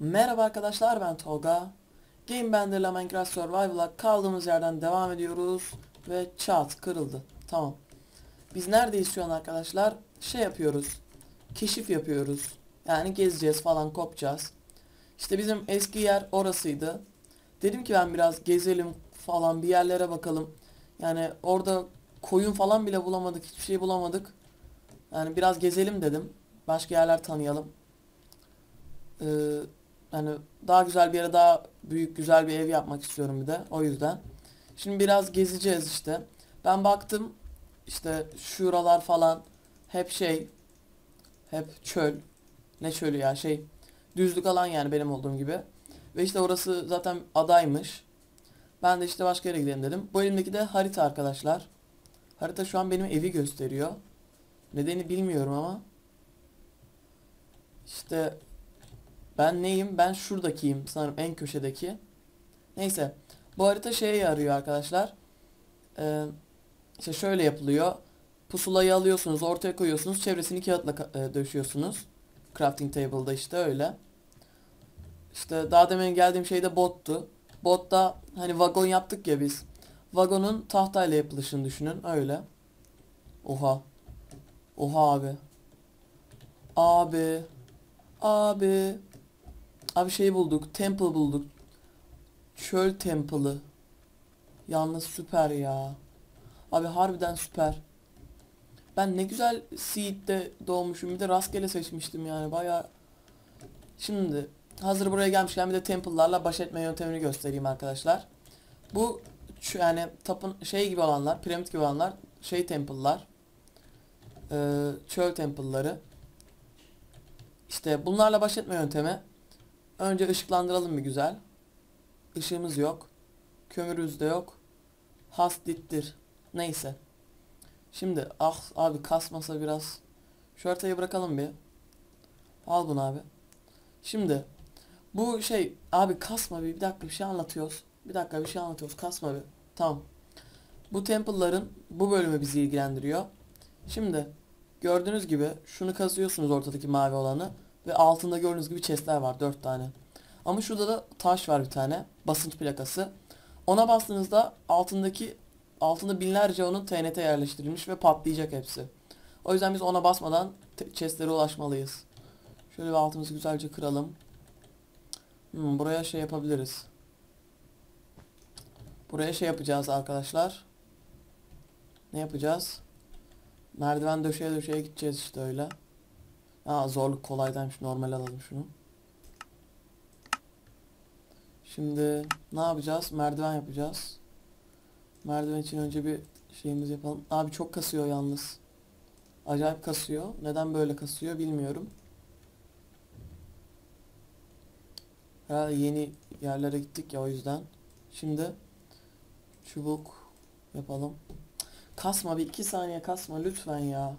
Merhaba arkadaşlar ben Tolga. Game Bender'la Minecraft Survival'a kaldığımız yerden devam ediyoruz. Ve çat kırıldı. Tamam. Biz neredeyiz şu an arkadaşlar? Şey yapıyoruz. Keşif yapıyoruz. Yani gezeceğiz falan kopacağız. İşte bizim eski yer orasıydı. Dedim ki ben biraz gezelim falan bir yerlere bakalım. Yani orada koyun falan bile bulamadık. Hiçbir şey bulamadık. Yani biraz gezelim dedim. Başka yerler tanıyalım. Ee, yani daha güzel bir yere daha büyük güzel bir ev yapmak istiyorum bir de o yüzden. Şimdi biraz gezeceğiz işte. Ben baktım işte şuralar falan hep şey hep çöl. Ne çölü ya şey düzlük alan yani benim olduğum gibi. Ve işte orası zaten adaymış. Ben de işte başka yere gidelim dedim. Bu elimdeki de harita arkadaşlar. Harita şu an benim evi gösteriyor. Nedeni bilmiyorum ama. İşte ben neyim? Ben şuradakiyim sanırım en köşedeki. Neyse. Bu harita şeye yarıyor arkadaşlar. Ee, işte şöyle yapılıyor. Pusulayı alıyorsunuz, ortaya koyuyorsunuz, çevresini kağıtla ka- e, döşüyorsunuz. Crafting table'da işte öyle. İşte daha demin geldiğim şey de bottu. Botta hani vagon yaptık ya biz. Vagonun tahtayla yapılışını düşünün öyle. Oha. Oha abi. Abi. Abi. Abi şey bulduk. Temple bulduk. Çöl temple'ı. Yalnız süper ya. Abi harbiden süper. Ben ne güzel seed'de doğmuşum. Bir de rastgele seçmiştim yani. Baya. Şimdi hazır buraya gelmişken bir de temple'larla baş etme yöntemini göstereyim arkadaşlar. Bu yani tapın şey gibi olanlar, piramit gibi olanlar şey temple'lar. Ee, çöl temple'ları. İşte bunlarla baş etme yöntemi. Önce ışıklandıralım bir güzel. Işığımız yok. Kömürümüz de yok. Has dittir. Neyse. Şimdi ah abi kasmasa biraz. Şu haritayı bırakalım bir. Al bunu abi. Şimdi bu şey abi kasma bir, bir dakika bir şey anlatıyoruz. Bir dakika bir şey anlatıyoruz kasma bir. Tamam. Bu temple'ların bu bölümü bizi ilgilendiriyor. Şimdi gördüğünüz gibi şunu kazıyorsunuz ortadaki mavi olanı. Ve altında gördüğünüz gibi chestler var 4 tane. Ama şurada da taş var bir tane. Basınç plakası. Ona bastığınızda altındaki altında binlerce onun TNT yerleştirilmiş ve patlayacak hepsi. O yüzden biz ona basmadan chestlere ulaşmalıyız. Şöyle bir altımızı güzelce kıralım. Hmm, buraya şey yapabiliriz. Buraya şey yapacağız arkadaşlar. Ne yapacağız? Merdiven döşeye döşeye gideceğiz işte öyle. Aa zorluk kolaydaymış. Normal alalım şunu. Şimdi ne yapacağız? Merdiven yapacağız. Merdiven için önce bir şeyimizi yapalım. Abi çok kasıyor yalnız. Acayip kasıyor. Neden böyle kasıyor bilmiyorum. Herhalde yeni yerlere gittik ya o yüzden. Şimdi çubuk yapalım. Kasma bir iki saniye kasma lütfen ya.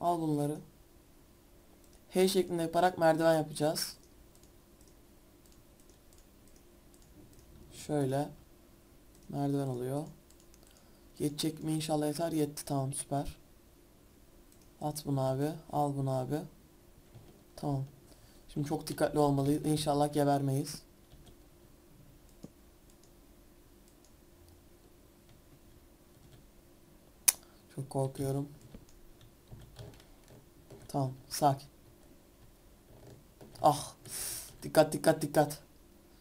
Al bunları. H şeklinde yaparak merdiven yapacağız. Şöyle. Merdiven oluyor. Yetecek mi inşallah yeter. Yetti tamam süper. At bunu abi. Al bunu abi. Tamam. Şimdi çok dikkatli olmalıyız. İnşallah gebermeyiz. Çok korkuyorum. Tamam, sakin. Ah. Dikkat dikkat dikkat.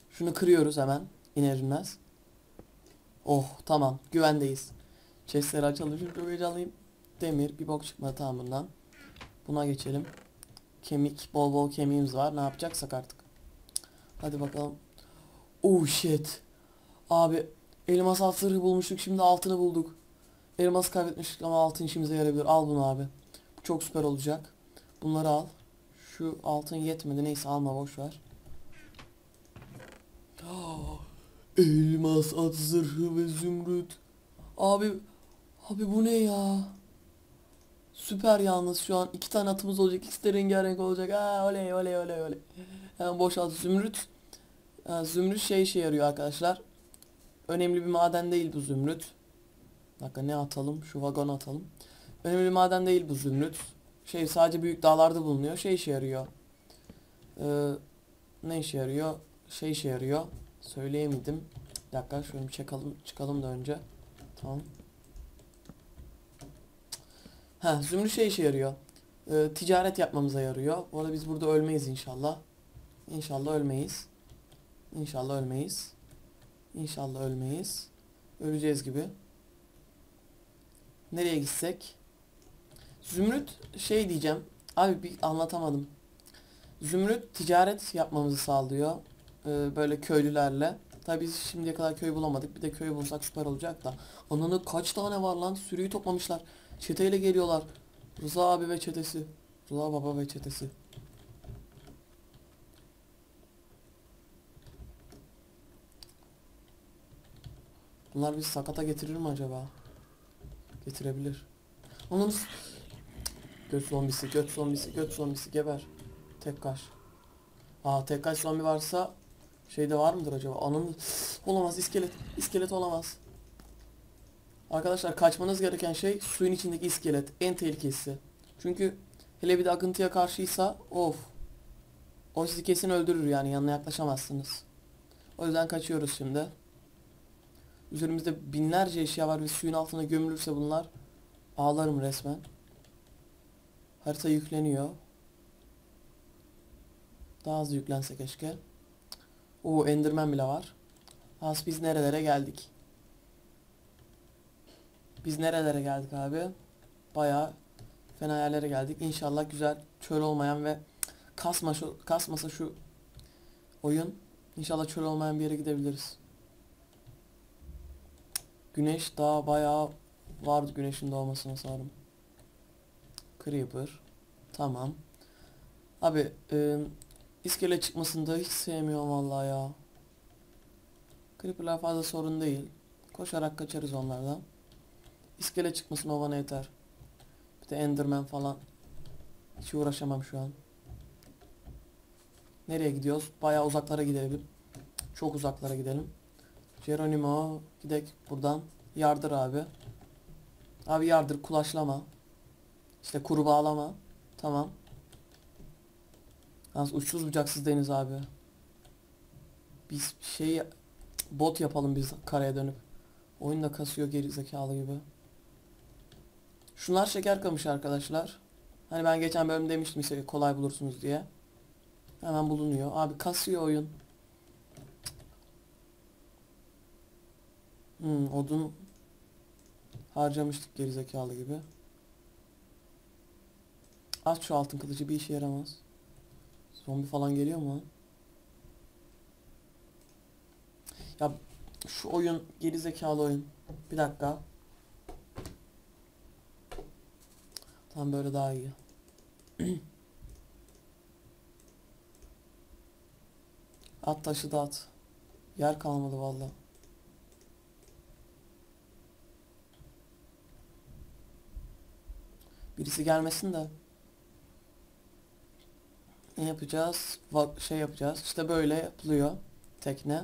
Şunu kırıyoruz hemen. İner inmez. Oh tamam güvendeyiz. Chestleri açalım şimdi heyecanlıyım. Demir bir bok çıkmadı tamam bundan. Buna geçelim. Kemik bol bol kemiğimiz var. Ne yapacaksak artık. Hadi bakalım. Oh shit. Abi elmas altını bulmuştuk şimdi altını bulduk. Elması kaybetmiştik ama altın işimize yarayabilir. Al bunu abi. Bu çok süper olacak. Bunları al. Şu altın yetmedi. Neyse alma boş ver. Elmas at zırhı ve zümrüt. Abi abi bu ne ya? Süper yalnız şu an iki tane atımız olacak. İkisi de rengarenk olacak. Aa oley oley oley oley. Hemen boşalt zümrüt. Ha, zümrüt şey işe yarıyor arkadaşlar. Önemli bir maden değil bu zümrüt. Bir dakika ne atalım? Şu vagon atalım. Önemli bir maden değil bu zümrüt. Şey sadece büyük dağlarda bulunuyor. Şey işe yarıyor. Ee, ne işe yarıyor? Şey işe yarıyor. Söyleyemedim. Bir dakika şöyle bir çıkalım, çıkalım da önce. Tamam. Ha zümrüt şey işe yarıyor. Ee, ticaret yapmamıza yarıyor. Bu arada biz burada ölmeyiz inşallah. İnşallah ölmeyiz. İnşallah ölmeyiz. İnşallah ölmeyiz. Öleceğiz gibi. Nereye gitsek? Zümrüt şey diyeceğim. Abi bir anlatamadım. Zümrüt ticaret yapmamızı sağlıyor. Ee, böyle köylülerle. Tabi biz şimdiye kadar köy bulamadık. Bir de köy bulsak süper olacak da. Ananı kaç tane var lan? Sürüyü toplamışlar. Çeteyle geliyorlar. Rıza abi ve çetesi. Rıza baba ve çetesi. Bunlar bizi sakata getirir mi acaba? Getirebilir. Onun göt zombisi, göt zombisi, göt zombisi geber. Tek kaş. Aa tek kaş zombi varsa şeyde var mıdır acaba? Anın olamaz iskelet. iskelet olamaz. Arkadaşlar kaçmanız gereken şey suyun içindeki iskelet. En tehlikelisi. Çünkü hele bir de akıntıya karşıysa of. O sizi kesin öldürür yani yanına yaklaşamazsınız. O yüzden kaçıyoruz şimdi. Üzerimizde binlerce eşya var ve suyun altına gömülürse bunlar ağlarım resmen. Harita yükleniyor. Daha hızlı yüklense keşke. Oo Enderman bile var. Has biz nerelere geldik? Biz nerelere geldik abi? Bayağı fena yerlere geldik. İnşallah güzel çöl olmayan ve kasma şu, kasmasa şu oyun. İnşallah çöl olmayan bir yere gidebiliriz. Güneş daha bayağı vardı güneşin doğmasına sanırım. Creeper. Tamam. Abi e, iskele çıkmasını da hiç sevmiyorum vallahi ya. Creeper'lar fazla sorun değil. Koşarak kaçarız onlardan. İskele çıkmasın o bana yeter. Bir de Enderman falan. Hiç uğraşamam şu an. Nereye gidiyoruz? Bayağı uzaklara gidelim. Çok uzaklara gidelim. Geronimo gidek buradan. Yardır abi. Abi yardır kulaçlama. İşte kuru bağlama. Tamam. Yalnız uçsuz bucaksız deniz abi. Biz şey bot yapalım biz karaya dönüp. Oyun da kasıyor geri zekalı gibi. Şunlar şeker kamışı arkadaşlar. Hani ben geçen bölüm demiştim işte kolay bulursunuz diye. Hemen bulunuyor. Abi kasıyor oyun. Hmm, odun harcamıştık gerizekalı gibi. Aç şu altın kılıcı bir işe yaramaz. Zombi falan geliyor mu? Ya şu oyun gerizekalı oyun. Bir dakika. Tam böyle daha iyi. at taşı da at. Yer kalmadı vallahi. Birisi gelmesin de. Ne yapacağız? Şey yapacağız. İşte böyle yapılıyor. Tekne.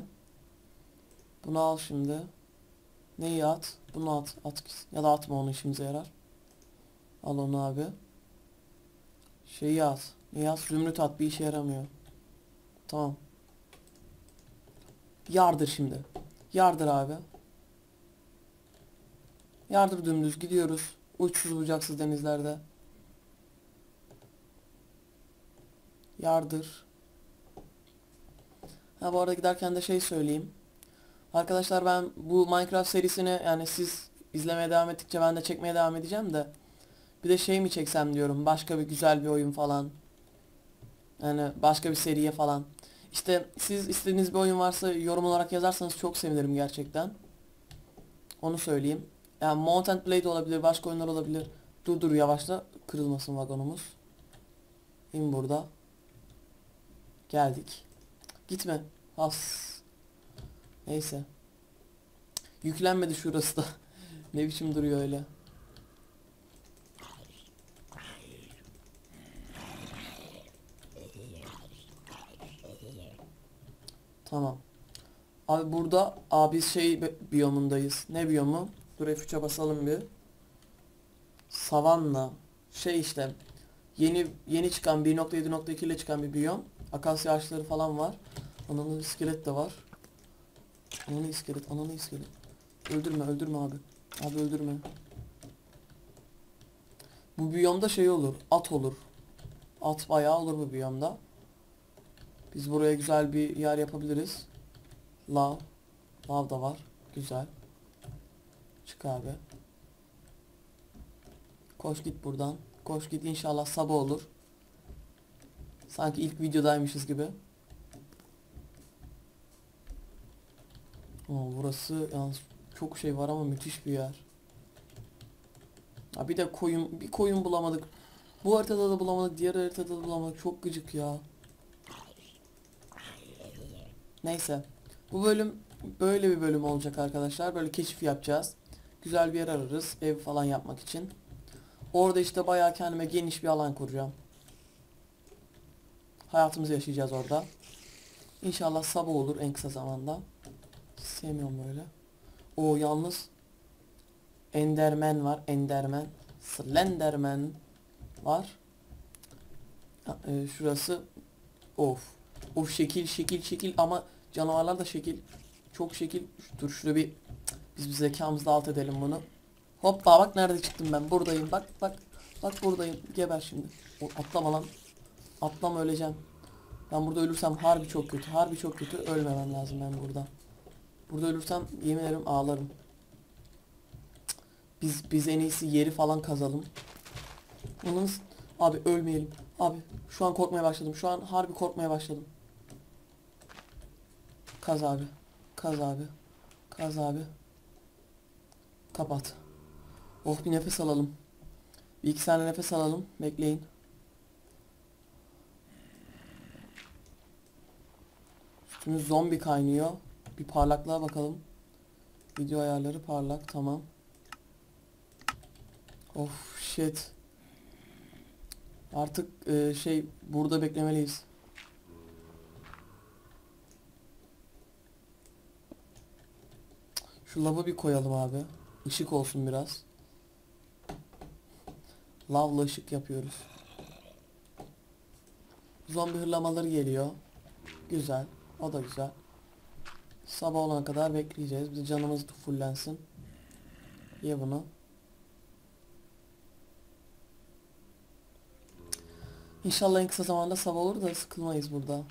Bunu al şimdi. Neyi at? Bunu at. At ya da atma onu işimize yarar. Al onu abi. Şeyi at. Neyi at? Zümrüt at. Bir işe yaramıyor. Tamam. Yardır şimdi. Yardır abi. Yardır dümdüz gidiyoruz. Uçsuz bucaksız denizlerde. Yardır. Ha bu arada giderken de şey söyleyeyim. Arkadaşlar ben bu Minecraft serisini yani siz izlemeye devam ettikçe ben de çekmeye devam edeceğim de bir de şey mi çeksem diyorum başka bir güzel bir oyun falan. Yani başka bir seriye falan. İşte siz istediğiniz bir oyun varsa yorum olarak yazarsanız çok sevinirim gerçekten. Onu söyleyeyim. Yani Mount and Blade olabilir, başka oyunlar olabilir. Dur dur yavaşla kırılmasın vagonumuz. İn burada. Geldik. Gitme. Has. Neyse. Yüklenmedi şurası da. ne biçim duruyor öyle. Tamam. Abi burada abi şey bi- biyomundayız. Ne biyomu? Dur F3'e basalım bir. Savanna. Şey işte. Yeni yeni çıkan 1.7.2 ile çıkan bir biyom. Akasya ağaçları falan var. Ananı iskelet de var. Ananı iskelet, ananı iskelet. Öldürme, öldürme abi. Abi öldürme. Bu biyomda şey olur, at olur. At bayağı olur bu biyomda. Biz buraya güzel bir yer yapabiliriz. Lav. Lav da var. Güzel. Çık abi. Koş git buradan. Koş git inşallah sabah olur. Sanki ilk videodaymışız gibi. Oo, burası yalnız çok şey var ama müthiş bir yer. Ha bir de koyun bir koyun bulamadık. Bu haritada da bulamadık, diğer haritada da bulamadık. Çok gıcık ya. Neyse. Bu bölüm böyle bir bölüm olacak arkadaşlar. Böyle keşif yapacağız. Güzel bir yer ararız ev falan yapmak için. Orada işte bayağı kendime geniş bir alan kuracağım. Hayatımızı yaşayacağız orada. İnşallah sabah olur en kısa zamanda. Sevmiyorum böyle. O yalnız Enderman var. Enderman. Slenderman var. E, şurası of. Of şekil şekil şekil ama canavarlar da şekil. Çok şekil. Dur şurada bir biz bir zekamızla alt edelim bunu. Hoppa bak nerede çıktım ben. Buradayım. Bak bak. Bak buradayım. Geber şimdi. O, atlama lan. Atlama öleceğim. Ben burada ölürsem harbi çok kötü. Harbi çok kötü. Ölmemem lazım ben burada. Burada ölürsem yemin ederim ağlarım. Biz biz en iyisi yeri falan kazalım. Bunun abi ölmeyelim. Abi şu an korkmaya başladım. Şu an harbi korkmaya başladım. Kaz abi. Kaz abi. Kaz abi. Kapat. Oh bir nefes alalım. Bir iki saniye nefes alalım. Bekleyin. Üstümüz zombi kaynıyor. Bir parlaklığa bakalım. Video ayarları parlak tamam. Of shit. Artık e, şey burada beklemeliyiz. Şu lavı bir koyalım abi. Işık olsun biraz. Lavla ışık yapıyoruz. Zombi hırlamaları geliyor. Güzel. O da güzel. Sabah olana kadar bekleyeceğiz. Bir canımız fullensin. Ye bunu. İnşallah en kısa zamanda sabah olur da sıkılmayız burada.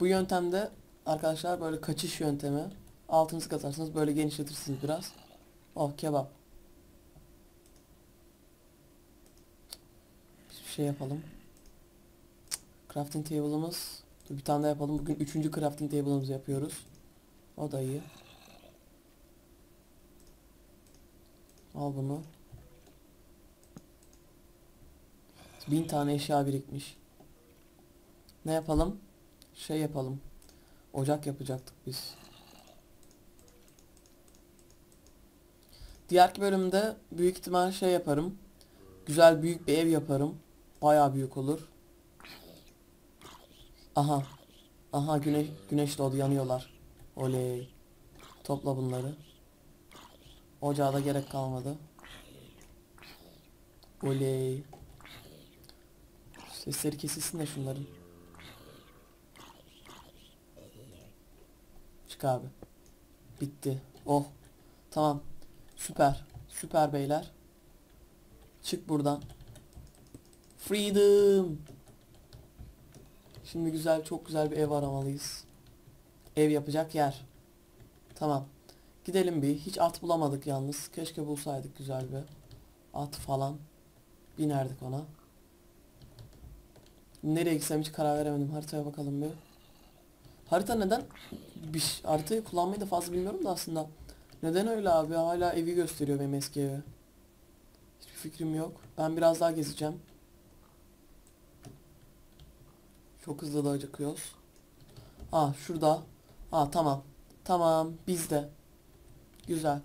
Bu yöntemde arkadaşlar böyle kaçış yöntemi. Altınızı katarsınız böyle genişletirsiniz biraz. Oh kebap. Bir şey yapalım. Crafting table'ımız. Bir tane daha yapalım. Bugün üçüncü crafting table'ımızı yapıyoruz. O da iyi. Al bunu. Bin tane eşya birikmiş. Ne yapalım? Şey yapalım. Ocak yapacaktık biz. Diğer bölümde büyük ihtimal şey yaparım. Güzel büyük bir ev yaparım. Baya büyük olur. Aha. Aha güneş güneş doğdu yanıyorlar. Oley. Topla bunları. Ocağa da gerek kalmadı. Oley. Sesleri kesilsin de şunların. Çık abi. Bitti. Oh. Tamam. Süper. Süper beyler. Çık buradan. Freedom. Şimdi güzel çok güzel bir ev aramalıyız. Ev yapacak yer. Tamam. Gidelim bir. Hiç at bulamadık yalnız. Keşke bulsaydık güzel bir at falan. Binerdik ona. Nereye gitsem hiç karar veremedim. Haritaya bakalım bir. Harita neden? Bir haritayı kullanmayı da fazla bilmiyorum da aslında. Neden öyle abi? Hala evi gösteriyor benim eski evi. Hiçbir fikrim yok. Ben biraz daha gezeceğim. Çok hızlı da acıkıyoruz. Aa şurada. Aa tamam. Tamam bizde. Güzel.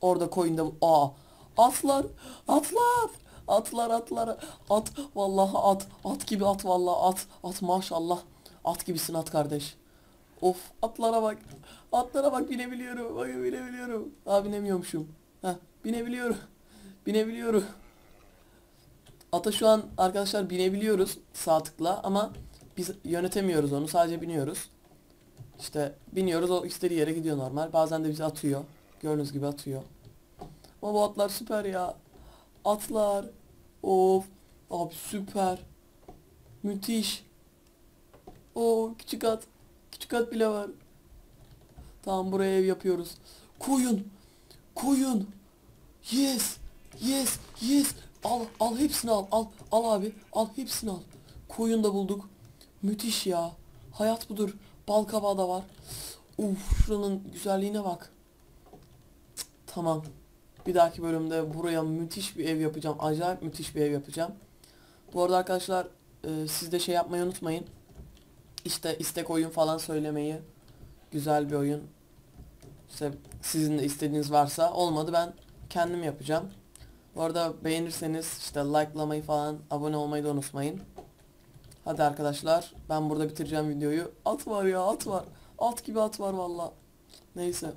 Orada koyunda aa atlar atlar atlar atlar at vallahi at at gibi at vallahi at at maşallah at gibisin at kardeş. Of atlara bak. Atlara bak binebiliyorum. Bak binebiliyorum. Aa binemiyormuşum. Heh binebiliyorum. Binebiliyorum. Ata şu an arkadaşlar binebiliyoruz sağ tıkla ama biz yönetemiyoruz onu sadece biniyoruz. İşte biniyoruz o istediği yere gidiyor normal. Bazen de bizi atıyor. Gördüğünüz gibi atıyor. Ama bu atlar süper ya. Atlar. Of. Abi süper. Müthiş. Oo küçük at. Küçük at bile var. Tamam buraya ev yapıyoruz. Koyun. Koyun. Yes. Yes. Yes. Al al hepsini al. Al al abi. Al hepsini al. Koyun da bulduk. Müthiş ya. Hayat budur. Bal kabağı da var. Uf şuranın güzelliğine bak. Tamam. Bir dahaki bölümde buraya müthiş bir ev yapacağım. Acayip müthiş bir ev yapacağım. Bu arada arkadaşlar e, siz de şey yapmayı unutmayın. İşte istek oyun falan söylemeyi. Güzel bir oyun. İşte sizin de istediğiniz varsa olmadı ben kendim yapacağım. Bu arada beğenirseniz işte likelamayı falan abone olmayı da unutmayın. Hadi arkadaşlar ben burada bitireceğim videoyu. At var ya at var. At gibi at var valla. Neyse.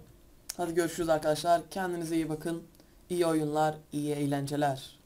Hadi görüşürüz arkadaşlar. Kendinize iyi bakın. İyi oyunlar, iyi eğlenceler.